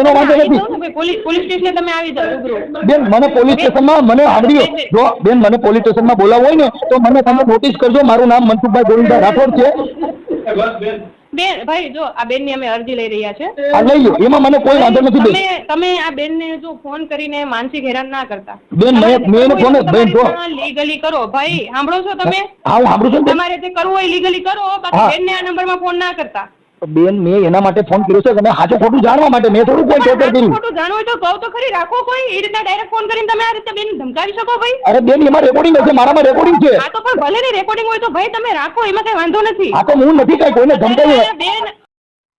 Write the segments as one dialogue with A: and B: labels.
A: એનો વાંધો નથી.
B: જાઓ ને ભાઈ, પોલીસ પોલીસ સ્ટેશને તમે આવી જાઓ
A: બેન મને પોલીસ સ્ટેશનમાં મને સાંભળ્યો જો બેન મને પોલીસ સ્ટેશનમાં બોલાવો હોય ને તો મને તમે નોટિસ કરજો. મારું નામ મનસુખભાઈ ગોવિંદભાઈ રાઠોડ છે.
B: બેન. ભાઈ જો આ બેનની અમે અરજી લઈ રહ્યા છે.
A: આ લઈ લો એમાં મને કોઈ વાંધો નથી બેન.
B: તમે આ આ બેનને જો ફોન કરીને માનસિક હેરાન ના કરતા.
A: બેન મેં મેં ફોન બેન જો
B: લીગલી કરો. ભાઈ સાંભળો છો તમે?
A: હા હું સાંભળું છું
B: તમારે જે કરવું હોય લીગલી કરો બાકી બેન ને આ નંબરમાં ફોન ના કરતા.
A: બેન મેં એના માટે ફોન કર્યો છે તમે સાચું ખોટું જાણવા માટે મેં થોડું કોઈ ટોર્ચર કર્યું.
B: ખોટું જાણવું હોય તો કહો તો ખરી રાખો કોઈ એ રીતના ડાયરેક્ટ ફોન કરીને તમે આ રીતે બેન ધમકાવી શકો ભાઈ?
A: અરે બેન એમાં રેકોર્ડિંગ હશે મારામાં રેકોર્ડિંગ છે.
B: આ તો પણ ભલે ને રેકોર્ડિંગ હોય તો ભાઈ તમે રાખો એમાં કઈ વાંધો નથી.
A: આ તો હું નથી કઈ કોઈને ધમકાવી
B: બેન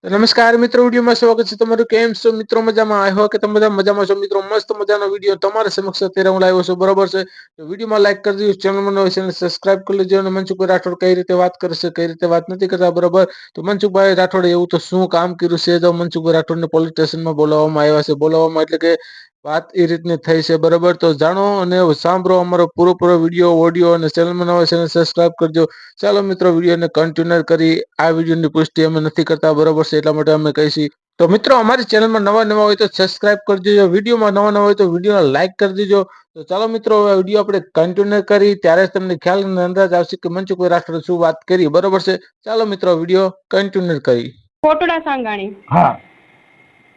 C: નમસ્કાર મિત્રો, વિડીયોમાં સ્વાગત છે તમારું. કેમ છો મિત્રો? મજામાં? આવ્યો કે તમે બધા મજામાં છો મિત્રો. મસ્ત મજાનો વીડિયો તમારા સમક્ષ અત્યારે હું લાવ્યો છું. બરોબર છે? વિડીયોમાં લાઈક કરી દીધું ચેનલમાં નવો ચેનલ સબસ્ક્રાઈબ કરી લેજો અને મનસુખભાઈ રાઠોડ કઈ રીતે વાત કરશે, કઈ રીતે વાત નથી કરતા, બરોબર? તો મનસુખભાઈ રાઠોડે એવું તો શું કામ કર્યું છે? તો મનસુખભાઈ રાઠોડને પોલીસ સ્ટેશનમાં બોલાવવામાં આવ્યા છે. બોલાવવામાં એટલે કે વાત એ રીતની થઈ છે બરાબર? તો જાણો અને સાંભળો અમારો પૂરો પૂરો વીડિયો ઓડિયો અને ચેનલમાં નવા ચેનલ સબસ્ક્રાઇબ કરજો. ચાલો મિત્રો વિડીયોને કન્ટિન્યુ કરી આ વિડીયોની પુષ્ટિ અમે નથી કરતા બરોબર છે? એટલા માટે અમે કહીશું. તો મિત્રો અમારી ચેનલમાં નવા નવા હોય તો સબસ્ક્રાઇબ કરી દેજો. વિડીયોમાં નવા નવા હોય તો વિડીયોને લાઇક કરી દેજો. તો ચાલો મિત્રો હવે વીડિયો આપણે કન્ટિન્યુ કરી. ત્યારે જ તમને ખ્યાલ અને અંદાજ આવશે કે મંચ કોઈ રાષ્ટ્ર શું વાત કરી બરોબર છે? ચાલો મિત્રો વીડિયો કન્ટિન્યુ કરી.
B: કોટડા સાંગાણી.
A: હા.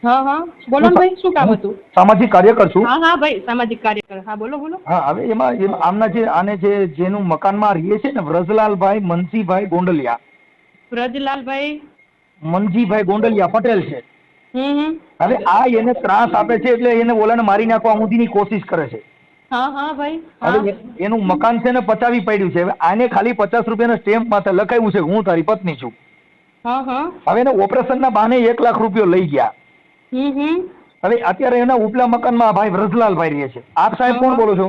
B: હા હા. બોલો ને ભાઈ શું કામ હતું?
A: સામાજિક કાર્યકર છું.
B: હા હા ભાઈ સામાજિક કાર્યકર. હા બોલો બોલો.
A: હા હવે એમાં આમના જે આને જે જેનું મકાનમાં રહીએ છે ને વ્રજલાલભાઈ મનસીભાઈ ગોંડલિયા. મનજીભાઈ ગોંડલિયા પટેલ છે. હવે આ એને ત્રાસ આપે છે એટલે એને ઓલાને મારી નાખવા સુધીની કોશિશ કરે છે. હવે એનું મકાન છે ને પચાવી પડ્યું છે. હવે આને ખાલી પચાસ રૂપિયાના સ્ટેમ્પ માથે લખાયું છે. હું તારી પત્ની છું. હવે એને ઓપરેશન ના બહાને એક લાખ રૂપિયો લઈ ગયા. હવે અત્યારે એના ઉપલા મકાનમાં ભાઈ વ્રજલાલભાઈ રહે છે. આપ સાહેબ કોણ બોલો છો?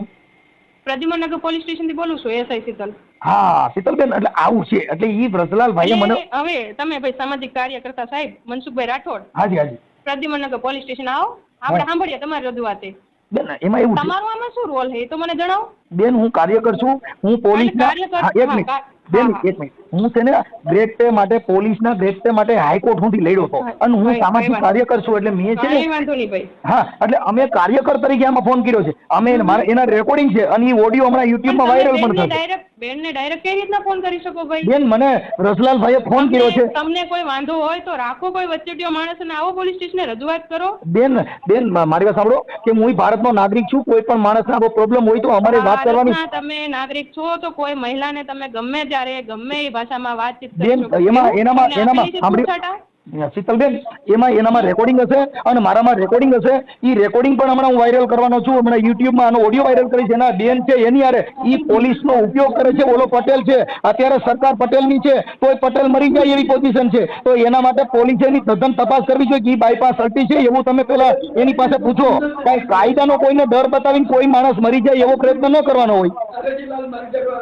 B: પ્રદ્યુમનગર પોલીસ સ્ટેશનથી બોલું છું એસઆઈ શીતલ.
A: હા શીતલબેન એટલે આવું છે. એટલે ઈ વ્રજલાલભાઈએ મને
B: હવે તમે ભાઈ સામાજિક કાર્યકર્તા સાહેબ મનસુખભાઈ રાઠોડ.
A: હાજી હાજી.
B: પ્રદ્યુમનગર પોલીસ સ્ટેશન આવો. આપણે સાંભળીએ તમારી રજૂઆતે.
A: બેન એમાં એવું તમારો
B: તમારું આમાં શું રોલ છે એ તો મને જણાવો.
A: બેન હું કાર્યકર છું. હું પોલીસના એક મિનિટ. બેન
B: હા, હા.
A: એક મિનિટ. હું છે ને ગ્રેડ ટે માટે પોલીસના ગ્રેડ ટે માટે હાઈકોર્ટ સુધી લડ્યો હતો. અને હું સામાજિક કાર્યકર છું એટલે મેં છે ને હા એટલે અમે કાર્યકર તરીકે આમાં ફોન કર્યો છે. અમે મારે એના રેકોર્ડિંગ છે અને એ ઓડિયો હમણાં યુટ્યુબમાં વાયરલ પણ થશે.
B: બેનને ડાયરેક્ટ કેવી રીતના ફોન કરી શકો ભાઈ?
A: બેન મને રસલાલભાઈએ ફોન કર્યો છે.
B: તમને- કોઈ વાંધો હોય તો રાખો કોઈ વચ્ચેટીયો માણસ અને આવો પોલીસ સ્ટેશને રજૂઆત કરો.
A: બેન બેન મારી વાત સાંભળો કે હું ભારતનો નાગરિક છું કોઈ પણ માણસને આવો પ્રોબ્લેમ હોય તો અમારે વાત કરવાની
B: તમે નાગરિક છો તો કોઈ મહિલાને તમે ગમે ત્યારે ગમે એ ભાષામાં વાતચીત કરી
A: બેન,
B: શકો.
A: એમાં- એનામાં- એનામાં સાંભળી-? શીતલબેન એમાં એનામાં રેકોર્ડિંગ હશે અને મારામાં રેકોર્ડિંગ હશે. એ રેકોર્ડિંગ પણ હમણાં હું વાયરલ કરવાનો છું. હમણાં યુટ્યુબમાં આનો ઓડિયો વાયરલ કરીશ એના બેન છે એની આરે એ પોલીસનો ઉપયોગ કરે છે. ઓલો પટેલ છે. અત્યારે સરકાર પટેલની છે. તોય પટેલ મરી જાય એવી પોઝિશન છે. તો એના માટે પોલીસે એની તદ્દન તપાસ કરવી જોઈએ કે એ બાયપાસ અલ્ટી છે. એવું તમે પેલા એની પાસે પૂછો. કાંઈ કાયદાનો કોઈને ડર બતાવીને કોઈ માણસ મરી જાય એવો પ્રયત્ન ન કરવાનો હોય.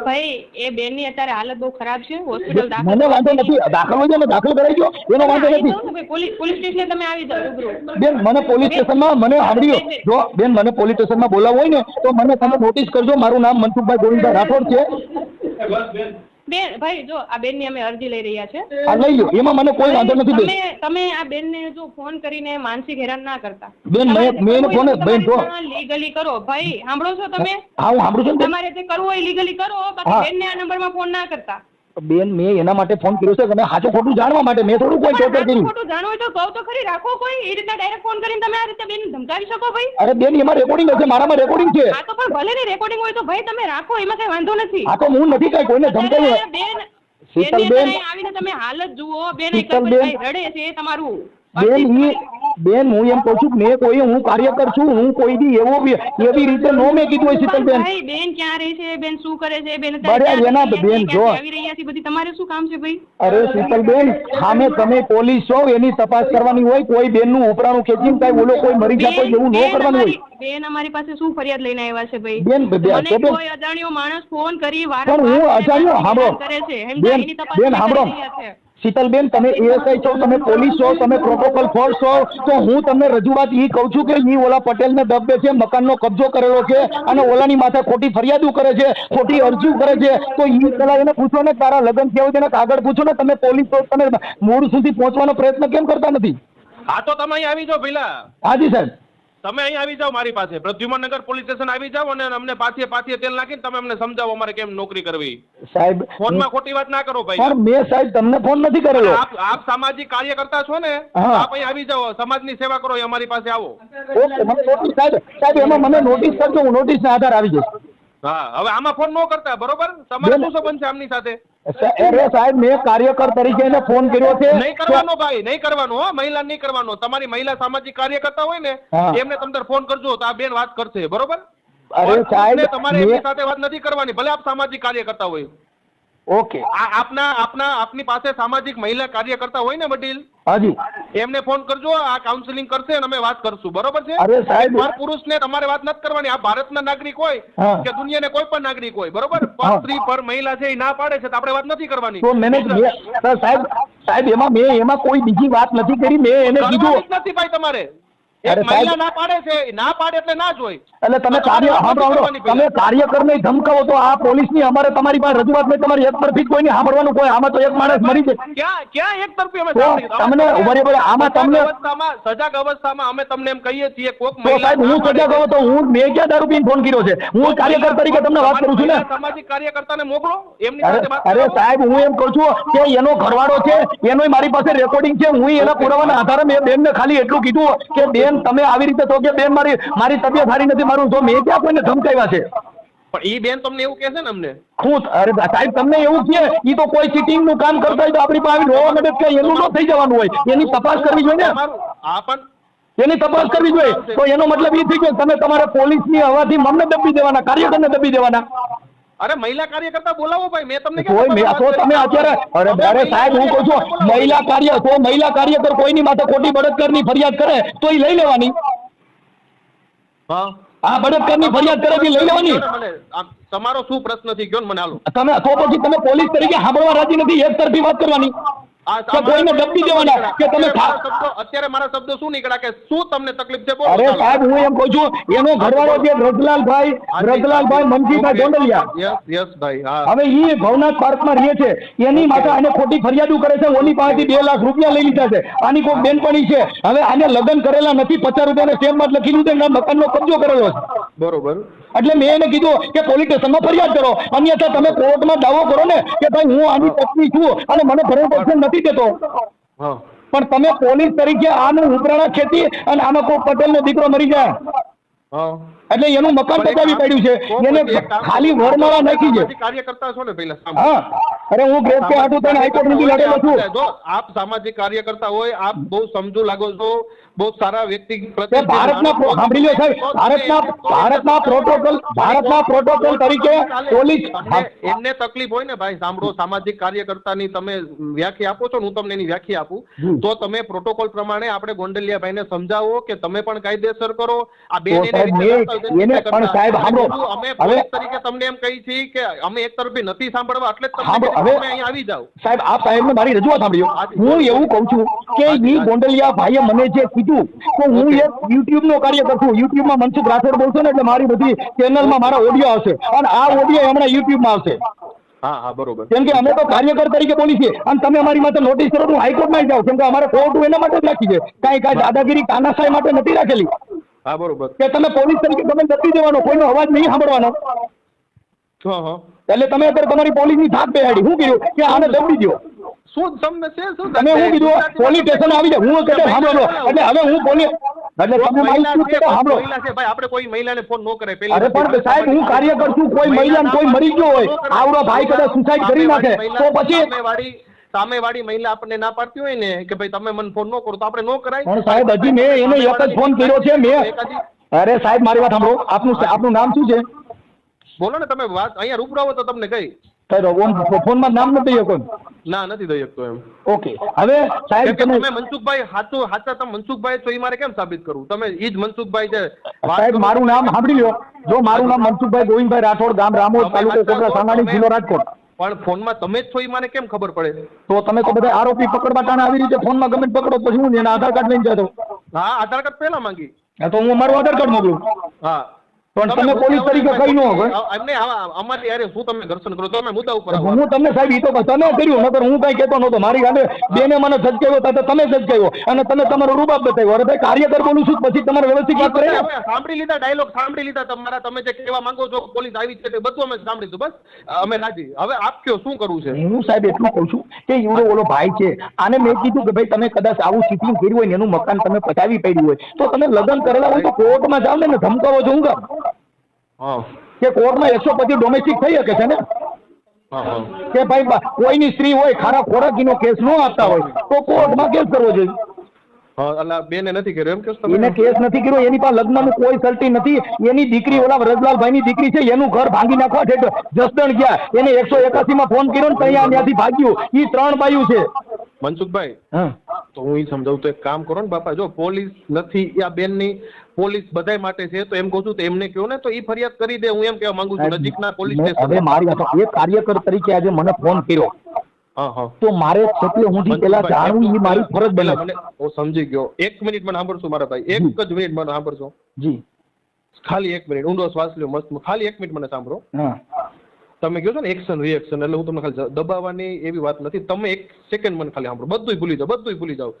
B: ભાઈ એ બેનની અત્યારે હાલત બહુ ખરાબ છે. હોસ્પિટલ દાખલ
A: મને વાંધો નથી. દાખલ હોય છે ને દાખલ કરાવી દો એનો વાંધો નથી.
B: ને
A: બેન મને પોલીસ સ્ટેશનમાં મને સાંભળ્યો જો બેન મને પોલીસ સ્ટેશનમાં બોલાવો હોય ને તો મને તમે નોટિસ કરજો. મારું નામ મનસુખભાઈ ગોવિંદભાઈ રાઠોડ છે.
B: બેન ભાઈ જો આ બેનની અમે અરજી લઈ રહ્યા છે.
A: આ લઈ લો એમાં મને કોઈ વાંધો નથી બેન.
B: તમે તમે આ બેનને જો ફોન કરીને માનસિક હેરાન ના કરતા.
A: બેન, મેં- મેં ફોન- બેન, જો.
B: લીગલી કરો. ભાઈ સાંભળો છો તમે?
A: હા હું સાંભળું છું
B: તમારે જે કરવું હોય લીગલી કરો બાકી બેન ને આ નંબરમાં ફોન ના કરતા.
A: બેન મેં એના માટે ફોન કર્યો છે તમે સાચું ખોટું જાણવા માટે મેં થોડું કોઈ ટોર્ચર કર્યું.
B: ખોટું જાણવું તો કહો તો ખરી રાખો કોઈ એ રીતના ડાયરેક્ટ ફોન કરીને તમે આ રીતે બેન ધમકાવી શકો ભાઈ?
A: અરે બેન એમાં રેકોર્ડિંગ હશે મારામાં રેકોર્ડિંગ છે.
B: હા તો પણ ભલે ને રેકોર્ડિંગ હોય તો ભાઈ તમે રાખો એમાં કઈ વાંધો નથી.
A: હા તો હું નથી કઈ કોઈને ધમકાવ્યું.
B: બેન શીતલ બેન. આવીને તમે હાલત જુઓ બેન
A: શીતલબેન.
B: રડે છે એ તમારું.
A: બેન બેન હું એમ કહું છું કે મેં કોઈ હું કાર્યકર છું હું કોઈ દી એવો એવી રીતે નો મેં કીધું હોય શીતલ
B: બેન બેન ક્યાં રહે છે? બેન શું કરે છે? બેન
A: એના બેન, જો.
B: આવી રહ્યા છે? બધી તમારે શું કામ છે ભાઈ?
A: અરે શીતલબેન સામે તમે પોલીસ છો એની તપાસ કરવાની હોય કોઈ બેનનું ઉપરાણું ખેંચીને કઈ ઓલો કોઈ મરી જાય કોઈ એવું નો કરવાનું હોય.
B: અમારી- બેન અમારી પાસે શું ફરિયાદ લઈને આવ્યા છે ભાઈ?
A: બેન, બેન-
B: કોઈ અજાણ્યો માણસ ફોન કરી
A: પણ હું અજાણ્યો હાંભળો.
B: કરે છે?
A: બેન
B: એની તપાસ
A: બેન
B: અમે
A: શીતલબેન તમે એએસઆઈ છો તમે પોલીસ છો તમે પ્રોટોકોલ ફોર્સ છો તો હું તમને રજૂઆત એ કહું છું કે ઈ ઓલા પટેલને દબે છે મકાનનો કબજો કરેલો છે અને ઓલાની માથે ખોટી ફરિયાદો કરે છે ખોટી અરજુ કરે છે. તો ઈ પેલા એને પૂછો ને તારા લગ્ન થયા હોય તેને કાગળ પૂછો ને તમે પોલીસ છો તમે મૂળ સુધી પહોંચવાનો પ્રયત્ન કેમ કરતા નથી?
D: હા તો તમે આવી જાઓ પેલા.
A: હાજી સાહેબ.
D: તમે અહીં આવી જાઓ મારી પાસે. પ્રદ્યુમનગર પોલીસ સ્ટેશન આવી જાઓ અને અમને પાથીએ પાથીએ તેલ નાખીને તમે અમને સમજાવો અમારે કેમ નોકરી કરવી.
A: સાહેબ
D: ફોનમાં ખોટી વાત ના કરો ભાઈ.
A: સર મેં સાહેબ તમને ફોન નથી કરેલો
D: આપ આપ સામાજિક કાર્ય કરતા છો ને આપ અહીં આવી જાઓ સમાજની સેવા કરો અમારી પાસે આવો.
A: ઓકે મને નોટિસ સાહેબ સાહેબ એમાં મને નોટિસ કરજો હું નોટિસના આધાર આવી જઈશ.
D: હા હવે આમાં ફોન ન કરતા બરોબર? તમારે શું સંબંધ છે આમની સાથે?
A: અરે સાહેબ મેં કાર્યકર તરીકે એને ફોન કર્યો છે.
D: નહીં કરવાનો ભાઈ નહીં કરવાનો હો મહિલા નહીં કરવાનો. તમારી મહિલા સામાજિક કાર્ય કરતા હોય ને એમને તમે ફોન કરજો તો આ બેન વાત કરશે બરોબર?
A: અરે સાહેબ
D: તમારે એમની સાથે વાત નથી કરવાની ભલે આપ સામાજિક કાર્ય કરતા હોય.
A: ઓકે.
D: આપના આપના આપની પાસે સામાજિક મહિલા કાર્ય કરતા હોય ને વડીલ
A: હાજી.
D: એમને ફોન કરજો આ કાઉન્સિલિંગ કરશે અને અમે વાત કરશું. બરોબર છે?
A: અરે સાહેબ-
D: પર પુરુષને તમારે વાત નથી કરવાની. આ ભારતના નાગરિક હોય. કે દુનિયાને કોઈ પણ નાગરિક હોય બરોબર? પર સ્ત્રી પર મહિલા છે એ ના પાડે છે તો આપણે વાત નથી કરવાની.
A: તો મેં મેં- સાહેબ સાહેબ એમાં મેં એમાં કોઈ બીજી વાત નથી કરી. મેં એને કીધું
D: નથી ભાઈ તમારે.
A: અરે સાહેબ-
D: ના પાડે છે ના પાડે એટલે ના જ
A: એટલે તમે કાર્ય સાંભળો,
D: નથી
A: સાંભળો.
D: કરવાની પહેલા.
A: તમે કાર્યકરને ધમકાવો તો આ પોલીસની અમારે તમારી પાસે રજૂઆત નહીં તમારી એક તરફી કોઈ નહીં સાંભળવાનું કોઈ આમાં તો એક માણસ મરી જાય
D: ક્યાં ક્યાં એક તરફી અમે
A: તમને
D: અમે
A: ઊભા રહો, ઊભા રહો. આમાં તમને-
D: સજાગ અવસ્થામાં અમે તમને એમ કહીએ છીએ કોક
A: તો સાહેબ હું તો મેં ક્યાં દારૂ પીને ફોન કર્યો છે હું કાર્યકર તરીકે તમને વાત કરું છું ને
D: સામાજિક કાર્યકર્તાને મોકલો એમની
A: અરે
D: સાથે વાત
A: અરે સાહેબ હું એમ કહું છું કે એનો ઘરવાળો છે એનો મારી પાસે રેકોર્ડિંગ છે હું એના પુરાવાના આધારે મેં બેનને ખાલી એટલું કીધું કે બેન તમે આવી રીતે તો કે બેન મારી મારી તબિયત સારી નથી મારું તો મેં ક્યાં કોઈને ધમકાવ્યા છે?
D: પણ ઈ બેન તમને એવું કહેશે ને અમને?
A: ખુદ અરે સાહેબ તમને એવું કહે ઈ તો કોઈ ચીટિંગનું કામ કરતા હોય તો આપણી પાસે રોવા મદદ કે એનું ન થઈ જવાનું હોય. એની તપાસ કરવી જોઈએ ને?
D: આ પણ
A: એની તપાસ કરવી જોઈએ. તો એનો મતલબ એ થઈ ગયો તમે તમારા પોલીસની હવાથી મમને દબી દેવાના કાર્યકરને દબી દેવાના.
D: અરે મહિલા કાર્યકર્તા બોલાવો ભાઈ મેં તમને
A: તો તમે અત્યારે અરે અરે સાહેબ હું કહું છું મહિલા કાર્ય તો મહિલા કાર્યકર કોઈની માથે ખોટી બળતકરની ફરિયાદ કરે તો એ લઈ લેવાની.
D: હા.
A: આ બળાત્કારની ફરિયાદ કરે લઈ લેવાની.
D: તમારો શું પ્રશ્નથી ગયો મને હાલો.
A: તમે તો પછી તમે પોલીસ તરીકે સાંભળવા રાજી નથી એક તરફી વાત કરવાની. કે કોઈને દબી દેવાના કે તમે
D: અત્યારે મારા શબ્દો- અત્યારે મારા શબ્દો શું નીકળ્યા કે શું તમને તકલીફ છે?
A: અરે સાહેબ હું એમ કહું છું એનો ઘરવાળો છે રજલાલભાઈ રજલાલભાઈ મનજીભાઈ ગોંડલિયા.
D: યસ યસ ભાઈ હા.
A: હવે ઈ ભવનાથ પાર્કમાં રહે છે. એની માટે આને ખોટી ફરિયાદો કરે છે ઓની પાસેથી બે લાખ રૂપિયા લઈ લીધા છે. આની કોઈ બેનપણી છે. હવે આને લગ્ન કરેલા નથી પચાસ રૂપિયાના સ્ટેમ્પમાં લખી દીધું મકાનનો કબજો કરેલો છે.
D: બરોબર.
A: એટલે મેં એને કીધું કે પોલીસ સ્ટેશનમાં ફરિયાદ કરો. અન્યથા તમે કોર્ટમાં દાવો કરો ને કે ભાઈ હું આની પત્ની છું અને મને પોષણ નથી દેતો. પણ તમે પોલીસ તરીકે આનું ઉપરાણા ખેતી અને આનો કોઈ પટેલનો દીકરો મરી જાય. એટલે એનું મકાન પચાવી પડ્યું છે. એને ખાલી વરમાળા નાખી છે.
D: કાર્યકર્તા છો ને પેલા
A: હા. અરે હું ગ્રેડ કે હાટું તને હાઈકોર્ટ નથી લડેલો છું.
D: જો આપ સામાજિક કાર્યકર્તા હોય આપ બહુ સમજુ લાગો છો. બહુ સારા વ્યક્તિ
A: ભારતના સાંભળી લો સાહેબ. ભારતના ભારતના પ્રોટોકોલ ભારતના પ્રોટોકોલ તરીકે પોલીસ
D: એમને તકલીફ હોય ને ભાઈ સાંભળો. સામાજિક કાર્યકર્તાની તમે વ્યાખ્યા આપો છો ને હું તમને એની વ્યાખ્યા આપું. તો તમે પ્રોટોકોલ પ્રમાણે આપણે ગોંડલિયાભાઈને સમજાવો કે તમે પણ કાયદેસર કરો. આ
A: તો
D: એને
A: સાહેબ મેં- પણ સાહેબ સાંભળો. હવે-
D: તરીકે તમને એમ કહી છે કે અમે એક તરફી નથી સાંભળવા એટલે
A: સાંભળો, હવે-
D: અહીં આવી જાઓ.
A: સાહેબ આપ સાહેબને મારી રજૂઆત સાંભળ્યો. હું એવું કહું છું કે ઈ ગોંડલિયા ભાઈએ મને જે કીધું તો હું એક યુટ્યુબ નો કાર્ય છું. યુટ્યુબમાં મનસુખ રાઠોડ બોલશો ને એટલે મારી બધી ચેનલમાં મારા ઓડિયો આવશે. અને આ ઓડિયો હમણાં યુટ્યુબમાં આવશે.
D: હા હા બરોબર.
A: કેમ કે અમે તો કાર્યકર તરીકે બોલી છીએ. અને તમે અમારી માટે નોટિસ કરો હાઈકોર્ટ હું હાઈકોર્ટમાં જાઉં. કેમ કે અમારે કોર્ટ એના માટે જ રાખી છે. કાંઈ કાંઈ દાદાગીરી કાનાશાહી માટે નથી રાખેલી.
D: હા બરોબર.
A: કે તમે પોલીસ તરીકે તમે નથી જવાનો કોઈનો અવાજ નહીં સાંભળવાનો.
D: હા હા.
A: એટલે તમે અત્યારે તમારી પોલીસની થાક બેહાડી. શું કર્યું કે આને દબી દો
D: શું તમને છે શું
A: તમે શું કીધું? પોલીસ સ્ટેશન આવી જાય. હું કદાચ સાંભળો. એટલે હવે હું પોલીસ એટલે તમે મારી શું કહેતો સાંભળો.
D: ભાઈ આપણે કોઈ મહિલાને ફોન ન કરે. પેલી
A: અરે પણ સાહેબ હું કાર્ય છું કોઈ મહિલાને કોઈ મરી ગયો હોય. આવડો ભાઈ કદાચ સુસાઇડ કરી નાખે. તો પછી
D: સામેવાળી મહિલા આપણને ના પાડતી હોય ને કે ભાઈ તમે મને ફોન ન કરો તો આપણે ન કરાય?
A: પણ સાહેબ હજી મેં એને એક જ ફોન કર્યો છે મેં અરે સાહેબ મારી વાત સાંભળો આપનું આપનું નામ શું છે?
D: બોલો ને તમે વાત અહીંયા રૂબરૂ તો તમને કઈ.
A: ફોનમાં નામ નથી શકો
D: ના નથી દઈ શકતો એમ.
A: ઓકે હવે સાહેબ તમે
D: તમે મનસુખભાઈ હાચું હાચા તમે મનસુખભાઈ છો એ મારે કેમ સાબિત કરવું? તમે ઈ જ મનસુખભાઈ છે
A: સાહેબ મારું નામ સાંભળી લો. જો મારું નામ મનસુખભાઈ ગોવિંદભાઈ રાઠોડ ગામ રામોદ તાલુકો
D: હાચા
A: સાંગાણી જિલ્લો રાજકોટ.
D: પણ ફોનમાં તમે જ છો એ મને કેમ ખબર પડે?
A: તો તમે તો બધા આરોપી પકડવા ટાણે આવી રીતે ફોનમાં ગમે પકડો પછી હું એના આધાર કાર્ડ લઈને જતો?
D: હા આધાર કાર્ડ પહેલા માંગી.
A: હા તો હું મારું આધાર કાર્ડ મોકલું.
D: હા.
A: પણ તમે પોલીસ તરીકે કઈ નો હોય.
D: અમને અમારી યારે શું તમે ઘર્ષણ કરો તમે મુદ્દા ઉપર.
A: હું તમને સાહેબ ઈ તો તમે કર્યું નકર હું કઈ કહેતો નહોતો. મારી ગાડે બેને મને સજગાવ્યો તા તમે સજગાવ્યો અને તમે તમારો રૂબાબ બતાવ્યો. અરે ભાઈ કાર્યકર બોલું છું પછી તમારે વ્યવસ્થિત વાત કરે?
D: સાંભળી લીધા ડાયલોગ સાંભળી લીધા તમારા. તમે જે કહેવા માંગો છો પોલીસ આવી છે તે બધું અમે સાંભળી લીધું બસ અમે રાજી. હવે આપ કયો શું કરવું છે?
A: હું સાહેબ એટલું કહું છું કે ઈવડો ઓલો ભાઈ છે આને મેં કીધું કે ભાઈ તમે કદાચ આવું ચીટિંગ કર્યું હોય ને એનું મકાન તમે પટાવી પડ્યું હોય તો તમે લગ્ન કરેલા હોય તો કોર્ટમાં જાઓ ને ધમકાવો છો હું કામ
D: હા
A: કે કોર્ટમાં એકસો પચીસ ડોમેસ્ટિક થઈ શકે છે ને? કે ભાઈ કોઈની સ્ત્રી હોય ખારા ખોરાકીનો કેસ ન આપતા હોય તો કોર્ટમાં કેસ કરવો જોઈએ.
D: એટલે બેને નથી કર્યો એમ કે
A: એને કેસ નથી કર્યો એની પાસે લગ્નનું કોઈ સર્ટી નથી. એની દીકરી ઓલા વ્રજલાલભાઈની દીકરી છે એનું ઘર ભાંગી નાખવા છે જસદણ ગયા. એને એકસો એકાસી માં ફોન કર્યો ને ત્યાં ત્યાંથી ભાગ્યું. ઈ ત્રણ બાયું છે.
D: મનસુખભાઈ તો હું એ સમજાવું તો એક કામ કરો ને બાપા જો પોલીસ નથી આ બેનની પોલીસ બધા માટે છે તો એમ કહું છું તો એમને કહો ને તો એ ફરિયાદ કરી દે હું એમ કહેવા માંગુ છું નજીકના પોલીસ
A: હવે
D: સ્ટેશન
A: મારી વાત એક કાર્યકર તરીકે આજે મને ફોન કર્યો. તો મારે છેલ્લે હું પેલા જાણવું એ મારી ફરજ બને
D: મને હું સમજી ગયો. એક મિનિટ મને સાંભળશો મારા ભાઈ. એક જ મિનિટ મને સાંભળશો.
A: જી.
D: ખાલી એક મિનિટ ઊંડો શ્વાસ લ્યો મસ્ત. ખાલી એક મિનિટ મને સાંભળો.
A: હા.
D: તમે કહો છો ને એક્શન રિએક્શન એટલે હું તમને ખાલી દબાવવાની એવી વાત નથી. તમે એક સેકન્ડ મને ખાલી સાંભળો. બધું ભૂલી જાઓ બધું ભૂલી જાઓ.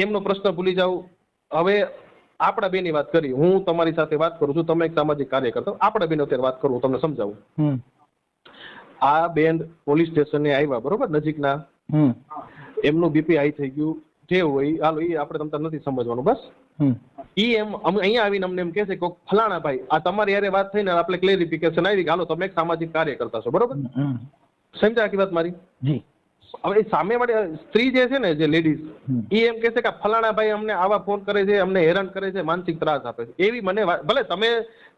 D: એમનો પ્રશ્ન ભૂલી જાઓ. હવે આપણા બેની વાત કરી. હું તમારી સાથે વાત કરું છું. તમે એક સામાજિક કાર્યકર્તા. આપણા બેન અત્યારે વાત કરું તમને સમજાવું. આ બેન પોલીસ સ્ટેશને આવ્યા બરોબર? નજીકના. એમનું બીપી હાઈ થઈ ગયું. જે હોય હાલો એ આપણે તમને નથી સમજવાનું. બસ? ઈ એમ અમે અહીંયા આવીને અમને એમ કહે છે કે ફલાણા ભાઈ આ તમારી યારે વાત થઈને આપણે ક્લેરિફિકેશન આવી કે હાલો તમે એક સામાજિક કાર્યકર્તા છો બરોબર? સમજાય આખી વાત મારી?
A: જી.
D: હવે સામે સામેવાળી સ્ત્રી જે છે ને જે લેડીઝ એ એમ કે છે કે ફલાણા ભાઈ અમને આવા ફોન કરે છે અમને હેરાન કરે છે માનસિક ત્રાસ આપે છે. એવી મને ભલે તમે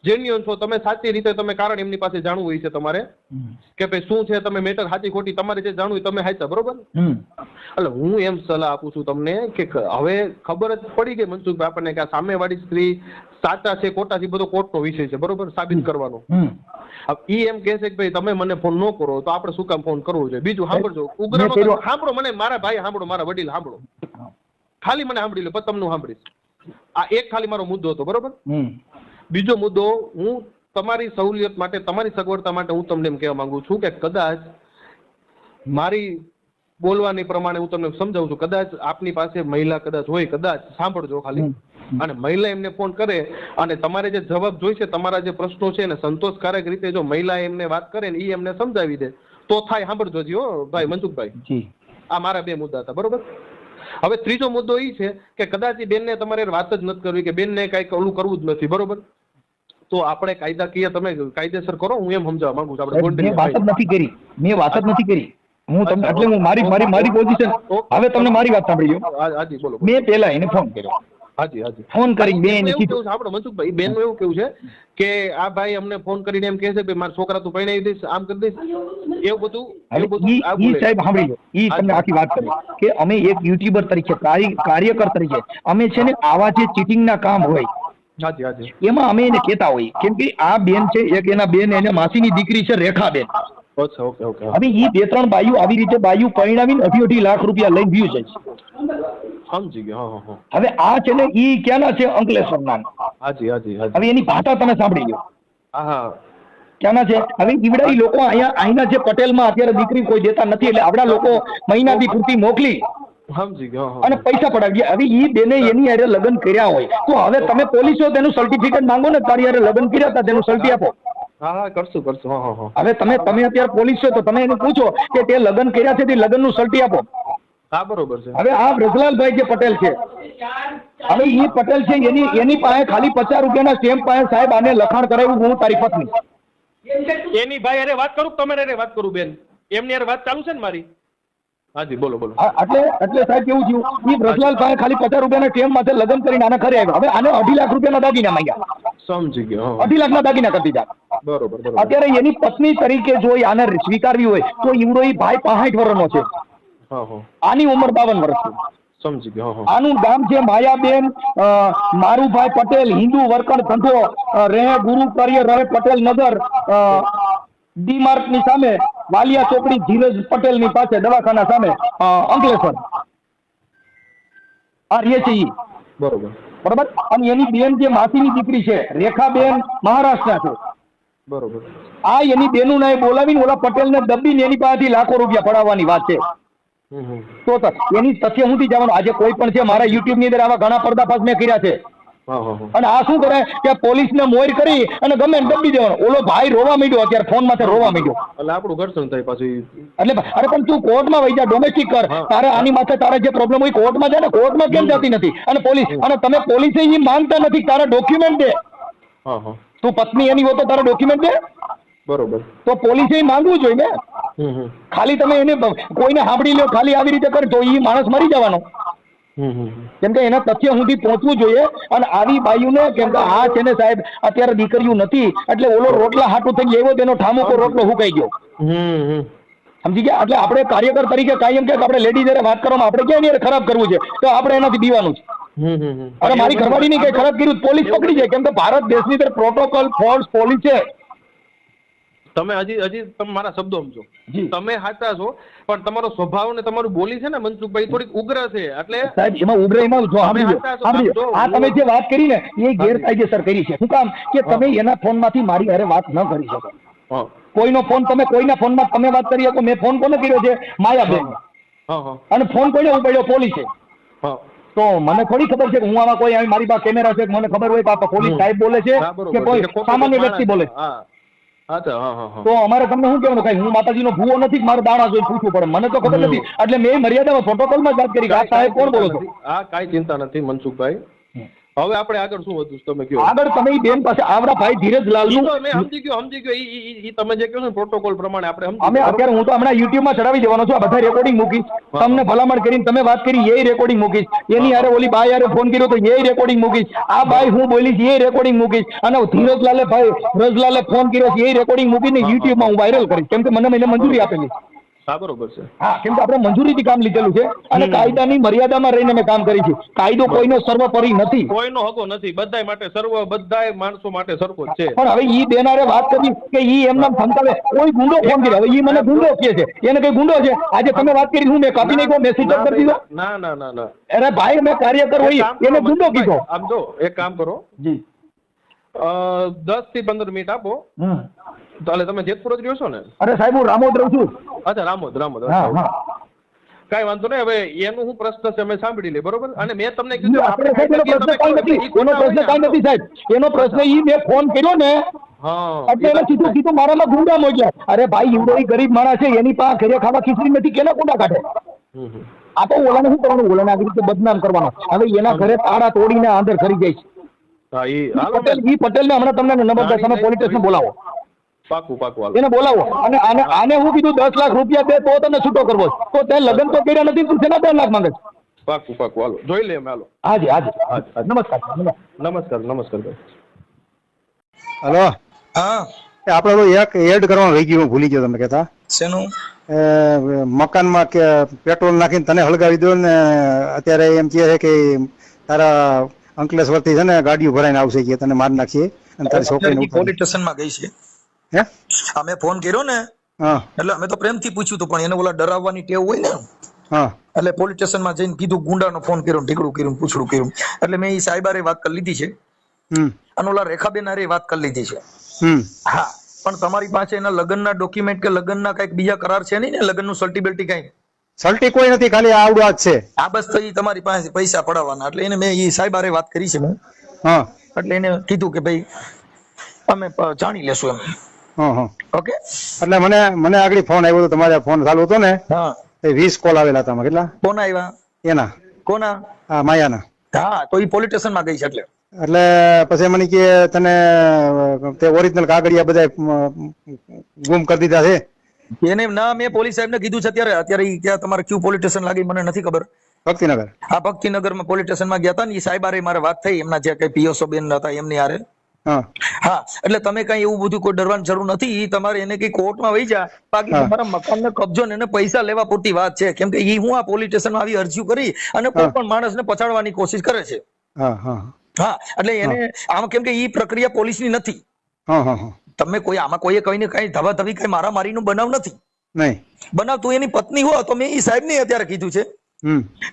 D: જેન્યુઅન છો તમે સાચી રીતે તમે કારણ એમની પાસે જાણવું હોય છે તમારે કે ભાઈ શું છે તમે મેટર સાચી ખોટી તમારે જે જાણવું તમે હાચા બરોબર? એટલે હું એમ સલાહ આપું છું તમને કે હવે ખબર જ પડી ગઈ મનસુખભાઈ આપણને કે આ સામેવાળી સ્ત્રી સાચા છે ખોટા છે બધો કોર્ટનો વિષય છે બરોબર? સાબિત કરવાનો. ઈ એમ કહે છે કે ભાઈ તમે મને ફોન ન કરો તો આપણે શું કામ ફોન કરવો જોઈએ? બીજું સાંભળજો ઉગ્રનો સાંભળો મને મારા ભાઈ સાંભળો મારા વડીલ સાંભળો ખાલી મને સાંભળી લો પછી તમને સાંભળીશ આ એક ખાલી મારો મુદ્દો હતો બરોબર? બીજો મુદ્દો હું તમારી સહુલિયત માટે તમારી સગવડતા માટે હું તમને એમ કહેવા માંગુ છું કે કદાચ મારી બોલવાની પ્રમાણે હું તમને સમજાવું છું. કદાચ આપની પાસે મહિલા કદાચ હોય કદાચ સાંભળજો ખાલી. અને મહિલા એમને ફોન કરે અને તમારે જે જવાબ જોઈશે તમારા જે પ્રશ્નો છે એને સંતોષકારક રીતે જો મહિલા એમને વાત કરે ને એ એમને સમજાવી દે. તો થાય સાંભળજો જી હો ભાઈ મનસુખભાઈ આ મારા બે મુદ્દા હતા બરોબર? હવે ત્રીજો મુદ્દો એ છે કે કદાચ એ બેનને તમારે વાત જ નથી કરવી કે બેનને કાંઈક ઓલું કરવું જ નથી બરોબર? તો આપણે કાયદાકીય તમે કાયદેસર કરો હું એમ સમજાવવા માંગુ છું. આપણે
A: મેં વાત જ નથી કરી. મેં વાત જ નથી કરી. હું તમને એટલે હું મારી મારી મારી પોઝિશન હવે તમને મારી વાત સાંભળી
D: બોલો.
A: મેં પહેલા એને ફોન કર્યો.
D: હાજી હાજી.
A: ફોન કરીને બેન કીધું.
D: આપણે મનસુખભાઈ બેનનું એવું કેવું છે કે આ ભાઈ અમને ફોન કરીને એમ કહે છે કે મારા છોકરા તું પરણાવી દઈશ આમ કરી દઈશ. એવું બધું એવું બધું
A: ઈ
D: આ
A: ઈ
D: બોલે.
A: સાહેબ સાંભળી લો. ઈ તમને આખી વાત કરી કે અમે એક યુટ્યુબર તરીકે કાર્યકર તરીકે અમે છે ને આવા જે ચીટિંગના કામ હોય એમાં અમે એને કેતા હોઈએ. કેમ કે આ બેન છે એક એના બેન એને માસીની દીકરી છે રેખાબેન.
D: અચ્છા ઓકે ઓકે.
A: હવે ઈ બે ત્રણ બાયુ આવી રીતે બાયુ પરિણામીને અઢી અઢી લાખ રૂપિયા લઈ ગયું છે.
D: સમજી ગયો
A: હવે આ છે ને ઈ ક્યાંના છે અંકલેશ્વરના?
D: હાજી હાજી
A: હવે એની ભાષા તમે સાંભળી લો
D: હા હા.
A: ક્યાંના છે? હવે ઈવડા લોકો અહીંયા અહીંના જે પટેલમાં અત્યારે દીકરી કોઈ દેતા નથી એટલે આપડા લોકો મહિનાથી પૂરતી મોકલી
D: સમજી ગયો
A: અને પૈસા પડાવી. હવે ઈ બેને એની હારે લગ્ન કર્યા હોય. તો હવે તમે પોલીસો તેનું સર્ટિફિકેટ માંગો ને તારી હારે લગ્ન કર્યા હતા તેનું સર્ટી આપો.
D: હા હા કરશું કરશું. હા હા હા.
A: હવે તમે તમે અત્યારે પોલીસ છો તો તમે એને પૂછો કે તે લગ્ન કર્યા છે તે લગ્નનું સર્ટી આપો.
D: હા બરોબર છે.
A: હવે આ વ્રજલાલભાઈ જે પટેલ છે હવે એ પટેલ છે એની એની પાસે ખાલી પચાસ રૂપિયાના સ્ટેમ્પ પાસે સાહેબ આને લખાણ કરાવ્યું હું તારી પત્ની
D: એની ભાઈ અરે વાત કરું તમે અરે વાત કરું બેન? એમની અરે વાત ચાલુ છે ને મારી? હાજી બોલો બોલો.
A: આ- એટલે એટલે સાહેબ કેવું થયું? ઈ બ્રજલાલ પાસે ખાલી પચાસ રૂપિયાના સ્ટેમ્પ માટે લગ્ન કરીને આને ઘરે આવ્યો. હવે આને અઢી લાખ રૂપિયાના દાગીના માંગ્યા.
D: સમજી ગયો.
A: અઢી લાખના દાગીના કરી દીધા.
D: બરોબર
A: અત્યારે એની પત્ની તરીકે જો આને સ્વીકારવી હોય તો ઈવડો એ ભાઈ પાંસઠ વર્ષનો છે. આની ઉંમર બાવન વર્ષની
D: સમજી ગયો
A: આનું ગામ છે માયાબેન મારુભાઈ પટેલ હિન્દુ વર્કર ધંધો રહે ગુરુ કાર્ય રહે પટેલ નગર ડી માર્કની સામે વાલિયા ચોકડી ધીરજ પટેલની પાસે દવાખાના સામે અંકલેશ્વર. આ રે છે ઈ.
D: બરોબર.
A: બરોબર? અને એની બેન જે માસીની દીકરી છે રેખાબેન મહારાષ્ટ્રના છે.
D: બરોબર.
A: આ એની બેનું ને બોલાવીને ઓલા પટેલને દબીને એની પાસેથી લાખો રૂપિયા પડાવવાની વાત છે. તો એની તથ્ય હું જવાનું આજે કોઈ પણ છે મારા યુટ્યુબની અંદર આવા ઘણા પર્દાફાશ મેં કર્યા છે. અને આ શું કરે કે પોલીસને મોર કરી અને ગમે દબી દેવાનો. ઓલો ભાઈ રોવા માંડ્યો અત્યારે ફોનમાંથી રોવા માંડ્યો.
D: એટલે આપણું ઘર્ષણ થાય પાછું
A: એટલે અરે પણ તું કોર્ટમાં વહી જા ડોમેસ્ટિક કર. તારે આની માથે તારે જે પ્રોબ્લેમ હોય કોર્ટમાં જાય ને કોર્ટમાં કેમ જતી નથી? અને પોલીસ અને તમે પોલીસે એ માનતા નથી તારા ડોક્યુમેન્ટ દે. તું પત્ની એની હોય તો તારા ડોક્યુમેન્ટ દે?
D: બરોબર.
A: તો પોલીસે માંગવું જોઈએ ને? ખાલી તમે એને કોઈને સાંભળી લો ખાલી આવી રીતે કરે તો ઈ માણસ મરી જવાનો. કેમ કે એના તથ્ય સુધી પહોંચવું જોઈએ અને આવી બાયુને કેમ કે આ છે ને સાહેબ અત્યારે દીકરીઓ નથી એટલે ઓલો રોટલા હાટું થઈ ગયો તેનો ઠામુકો રોટલો હુકાઈ ગયો. સમજી ગયા? એટલે આપણે કાર્યકર તરીકે કાયમ કે આપણે લેડી જયારે વાત કરવામાં આપણે ક્યાં એની ખરાબ કરવું છે? તો આપણે એનાથી બીવાનું છે. અરે મારી ઘરવાળીની કઈ ખરાબ કર્યું પોલીસ પકડી જાય. કેમ કે ભારત દેશની અંદર પ્રોટોકોલ ફોર્સ પોલીસ છે.
D: તમે હજી હજી તમે મારા શબ્દો સમજો. તમે સાચા છો પણ તમારો સ્વભાવ ને તમારું બોલી છે ને મનસુખભાઈ થોડીક ઉગ્ર છે એટલે
A: સાહેબ એમાં ઉગ્ર એમાં જો સાંભળી લો,
D: તમે
A: સાંભળી લો.
D: આમ
A: આ તમે જે વાત કરી ને એ ગેરકાયદેસર કરી છે. શું કામ કે તમે એના ફોનમાંથી મારી હારે વાત ન કરી શકો. કોઈનો ફોન તમે કોઈના ફોનમાં તમે વાત કરી શકો મેં ફોન કોને કર્યો છે? માયાબેન. અને ફોન કોઈને ઉપાડ્યો? પોલીસે. તો મને થોડી ખબર છે કે હું આમાં કોઈ મારી પાસે કેમેરા છે મને ખબર હોય કે પોલીસ સાહેબ બોલે છે કે કોઈ સામાન્ય વ્યક્તિ બોલે. તો અમારે તમને શું કહેવાનું? કઈ હું માતાજીનો ભૂવો નથી મારો મારે દાણા જોઈ પૂછવું પડે. મને તો ખબર નથી. એટલે મેં મર્યાદામાં પ્રોટોકોલમાં જ વાત કરી આ સાહેબ કોણ બોલો છો?
D: હા કાંઈ ચિંતા નથી મનસુખભાઈ. હવે આપણે આગળ શું હતું તમે કહો.
A: આગળ તમે બેન પાસે આવડા ભાઈ
D: ઈ
A: ધીરજલાલનું
D: તો મેં સમજી ગયો સમજી ગયો. ઈ- તમે જે કહો છો પ્રોટોકોલ પ્રમાણે આપણે સમજી
A: અમે અત્યારે હું તો હમણાં યુટ્યુબમાં ચડાવી દેવાનો છું આ બધા રેકોર્ડિંગ મૂકીશ. તમને ભલામણ કરીને તમે વાત કરી એ રેકોર્ડિંગ મૂકીશ. એની યારે ઓલી બાય યારે ફોન કર્યો તો એ રેકોર્ડિંગ મૂકીશ. આ ભાઈ હું બોલી છે એ રેકોર્ડિંગ મૂકીશ. અને ધીરજલાલે ભાઈ રજલાલે ફોન કર્યો એ રેકોર્ડિંગ મૂકીને યુટ્યુબમાં હું. વાયરલ કરીશ. કેમ કે મને મને મંજૂરી આપેલી.
D: હા બરોબર છે.
A: હા કેમ કે આપણે મંજૂરીથી કામ લીધેલું છે અને કાયદાની મર્યાદામાં રહીને અમે કામ કરી છે. કાયદો કોઈનો સર્વોપરી નથી.
D: કોઈનો હકો નથી. બધાય માટે સર્વ બધાય માણસો માટે સરખો છે.
A: પણ હવે ઈ બેનારે વાત કરી કે ઈ એમના ધમકાવે કોઈ ગુંડો ફોન કર્યો? હવે ઈ મને ગુંડો કહે છે. એને કઈ ગુંડો છે? આજે તમે વાત કરી હું મેં કાપી નાખ્યો મેસેજ
D: ના,
A: કરી દીધો?
D: ના ના ના ના
A: અરે ભાઈ મેં કાર્યકર હોય એને ગુંડો કીધો.
D: આમ જો એક કામ કરો.
A: જી.
D: દસથી પંદર મિનિટ આપો. એટલે તમે જેતપુર જ રહ્યો છો ને?
A: અરે સાહેબ હું રામોદ રહું છું.
D: અચ્છા રામોદ રામોદ. કાંઈ વાંધો નહીં હવે એનું હું પ્રશ્ન છે અમે સાંભળી લે બરોબર? અને મેં તમને કીધું
A: આપણે પ્રશ્ન નથી એનો પ્રશ્ન કાઈ નથી સાહેબ. એનો પ્રશ્ન ઈ મેં ફોન કર્યો ને એટલે એને સીધું કીધું મારામાં ગુંડા મોકલ્યા. અરે ભાઈ ઈવડો ઈ ગરીબ માણસ છે એની પાસે ઘરે ખાવા ખીચડી નથી કેના ગુંડા કાઢે. આ તો ઓલાને શું કરવાનું? ઓલાને આવી રીતે બદનામ કરવાનો. હવે એના ઘરે તાળા તોડીને અંદર કરી જાય છે.
D: પટેલ ઈ
A: પટેલ ને. હમણાં તમને નંબર તમે પોલીસ સ્ટેશન બોલાવો.
D: પાકું પાકું
A: એને બોલાવો. અને આને આને હું કીધું દસ લાખ રૂપિયા દે તો તને છૂટો કરવો તો તે લગ્ન તો કર્યા નથી તું તેના દસ લાખ માંગે
D: પાકું પાકું હાલો. જોઈ લે હાલો.
A: હાજી હાજી. નમસ્કાર નમસ્કાર.
D: નમસ્કાર
E: હલો.
F: હા.
E: આપણે એક એડ કરવાનું રહી ગયું ભૂલી ગયો તમે કહેતા.
F: શેનું?
E: મકાનમાં કે પેટ્રોલ નાખીને તને હળગાવી દો ને અત્યારે એમ કહે છે કે તારા અંકલેશ્વરથી છે ને ગાડીઓ ભરાઈને આવશે કે તને માર નાખીએ અને તારી છોકરીને
F: પોલીસ. સ્ટેશનમાં ગઈ છે.
E: હે?
F: અમે ફોન કર્યો ને
E: હા.
F: એટલે અમે તો પ્રેમથી પૂછ્યું હતું પણ એને ઓલા ડરાવવાની ટેવ હોય ને
E: હા.
F: એટલે પોલીસ સ્ટેશનમાં જઈને કીધું ગુંડાનો ફોન કર્યો ઢીકડું કર્યું પૂછડું કર્યું એટલે મેં એ સાહેબારે વાત કરી લીધી છે.
E: હમ.
F: અને ઓલા રેખાબેન આરે વાત કરી લીધી છે.
E: હમ.
F: હા પણ તમારી પાસે એના લગ્નના ડોક્યુમેન્ટ કે લગ્નના કંઈક બીજા કરાર છે નહીં ને લગ્નનું સર્ટિબિલિટી કઈ?
E: સલ્ટી કોઈ નથી ખાલી આવડું જ છે.
F: આ બસ તો ઈ તમારી પાસે પૈસા પડાવવાના એટલે એને મેં એ સાહેબ વાત કરી છે મેં
E: હા.
F: એટલે એને કીધું કે ભાઈ અમે જાણી લેશું એમ. ઓકે.
E: એટલે મને મને આગળ ફોન આવ્યો હતો તમારે ફોન ચાલુ હતો ને
F: હા.
E: એ વીસ કોલ આવેલા હતા કેટલા?
F: કોણ આવ્યા?
E: એના.
F: કોના?
E: હા માયાના.
F: હા તો એ પોલીસ સ્ટેશનમાં ગઈ છે એટલે.
E: એટલે પછી મને કે તને તે ઓરિજિનલ કાગળિયા બધા ગુમ કરી દીધા છે.
F: એને ના મેં પોલીસ સાહેબને કીધું છે અત્યારે અત્યારે ક્યાં તમારે ક્યુ પોલીસ સ્ટેશન લાગી મને નથી ખબર.
E: ભક્તિનગર.
F: આ ભક્તિનગરમાં પોલીસ સ્ટેશનમાં ગયા હતા ને એ સાહેબ હારે મારે વાત થઈ. એમના જે કઈ પીઓસો બેન હતા એમની હારે.
E: હા.
F: એટલે તમે કઈ એવું બધું કોઈ ડરવાની જરૂર નથી. તમારે એને કઈ કોર્ટમાં વહી જા. બાકી. તમારા મકાનને કબજો ને પૈસા લેવા પૂરતી વાત છે. કેમ કે એ હું આ પોલીસ સ્ટેશનમાં આવી અરજી કરી અને કોઈ. પણ માણસને પછાડવાની કોશિશ કરે છે.
E: હા
F: એટલે એને આમ કેમ કે ઈ પ્રક્રિયા પોલીસની નથી. તમે કોઈ આમાં કોઈએ કહીને કઈ ધબાધબી કઈ મારા નું બનાવ નથી.
E: નહીં.
F: બનાવ તું એની પત્ની હો તો મેં એ સાહેબ ને અત્યારે કીધું છે.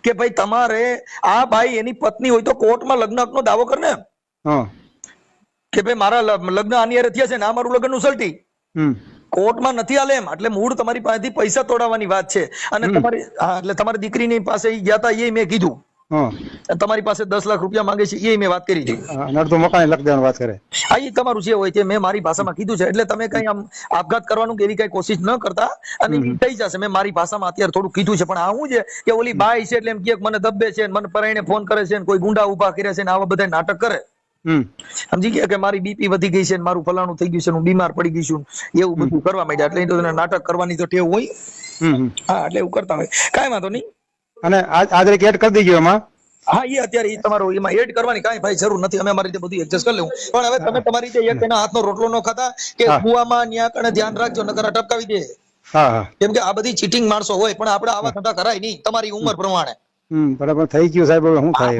F: કે ભાઈ તમારે આ ભાઈ એની પત્ની હોય તો કોર્ટમાં લગ્ન હકનો દાવો કર ને કે ભાઈ મારા લગ્ન આની હારે થયા છે ને આ મારું લગ્નનું સલટી કોર્ટમાં નથી આલે એમ. એટલે મૂળ તમારી પાસેથી પૈસા તોડાવવાની વાત છે. અને તમારી હા એટલે તમારી દીકરીની પાસે ગયા હતા એ મેં કીધું. તમારી પાસે દસ લાખ રૂપિયા માંગે છે એ મેં વાત કરી હતી
E: અડધું મકાન લખ દેવાની વાત કરે.
F: હા એ તમારું જે હોય તે મેં મારી ભાષામાં કીધું છે. એટલે તમે કઈ આમ આપઘાત કરવાનું કે એવી કઈ કોશિશ ન કરતા અને થઈ જશે. મેં મારી ભાષામાં અત્યારે થોડું કીધું છે પણ આ શું છે કે ઓલી બાઈ છે એટલે એમ કે મને દબ્બે છે મને પરાઈને ફોન કરે છે ને કોઈ ગુંડા ઊભા કરે છે ને આવા બધા નાટક કરે. સમજી ગયા કે મારી બીપી વધી ગઈ છે ને મારું ફલાણું થઈ ગયું છે હું બીમાર પડી ગઈ છું એવું બધું કરવા માંડ્યા એટલે તો નાટક કરવાની તો ટેવ હોય. હા એટલે એવું કરતા હોય. કાંઈ વાંધો નહીં.
E: અને આજ આજ એડ કરી દેજો એમાં.
F: હા એ અત્યારે એ તમારો એમાં એડ કરવાની કાંઈ ભાઈ જરૂર નથી. અમે અમારી રીતે બધું એડજસ્ટ કરી લેવું. પણ હવે તમે તમારી રીતે એક એના હાથનો રોટલો ન ખાતા કે કુવામાં ન્યા કણે ધ્યાન રાખજો નકર અટકાવી દે. કેમ કે આ બધી ચીટિંગ માણસો હોય પણ આપણે આવા ધંધા કરાય નહીં. તમારી ઉંમર પ્રમાણે.
E: હમ બરાબર. થઈ ગયું સાહેબ હવે શું થાય?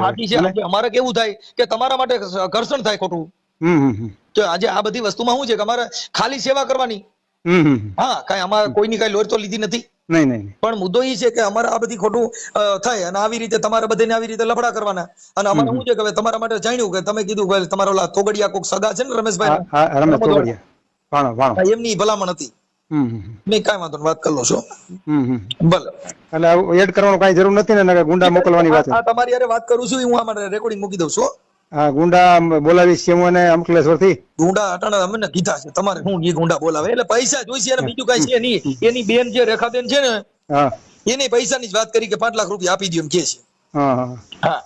F: છે અમારે કેવું થાય કે તમારા માટે ઘર્ષણ થાય ખોટું.
E: હમ
F: તો આજે આ બધી વસ્તુમાં શું છે કે અમારે ખાલી સેવા કરવાની.
E: હમ.
F: હા કાંઈ અમારે કોઈની કાંઈ લોર તો લીધી નથી.
E: નહીં નહીં.
F: પણ મુદ્દો એ છે કે અમારે આ બધી ખોટું થાય અને આવી રીતે તમારે બધાને આવી રીતે લફડા કરવાના. અને અમારે શું છે કે તમારા માટે જાણ્યું કે તમે કીધું કે તમારા ઓલા તોગડિયા કોક સગા છે ને રમેશભાઈ
E: રમેશ તોગડિયા.
F: એમની ભલામણ હતી. નહીં કાંઈ વાંધો વાત કરી લો છો? ભલે.
E: એટલે એડ કરવાનું કાંઈ જરૂર નથી ને ગુંડા મોકલવાની વાત
F: તમારી હારે વાત કરું છું હું આમાં રેકોર્ડિંગ મૂકી દઉં છું? હા
E: ગુંડા બોલાવી છે અને અંકલેશ્વરથી
F: ગુંડા અટાણા અમને કીધા છે તમારે હું એ ગુંડા બોલાવે? એટલે પૈસા જોઈશે અને બીજું કાંઈ છે નહીં. એની બેન જે રેખાબેન છે ને
E: હા.
F: એની પૈસાની જ વાત કરી કે પાંચ લાખ રૂપિયા આપી દો એમ કે છે.
E: હા હા.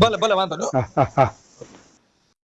F: ભલે ભલે વાંધો નહીં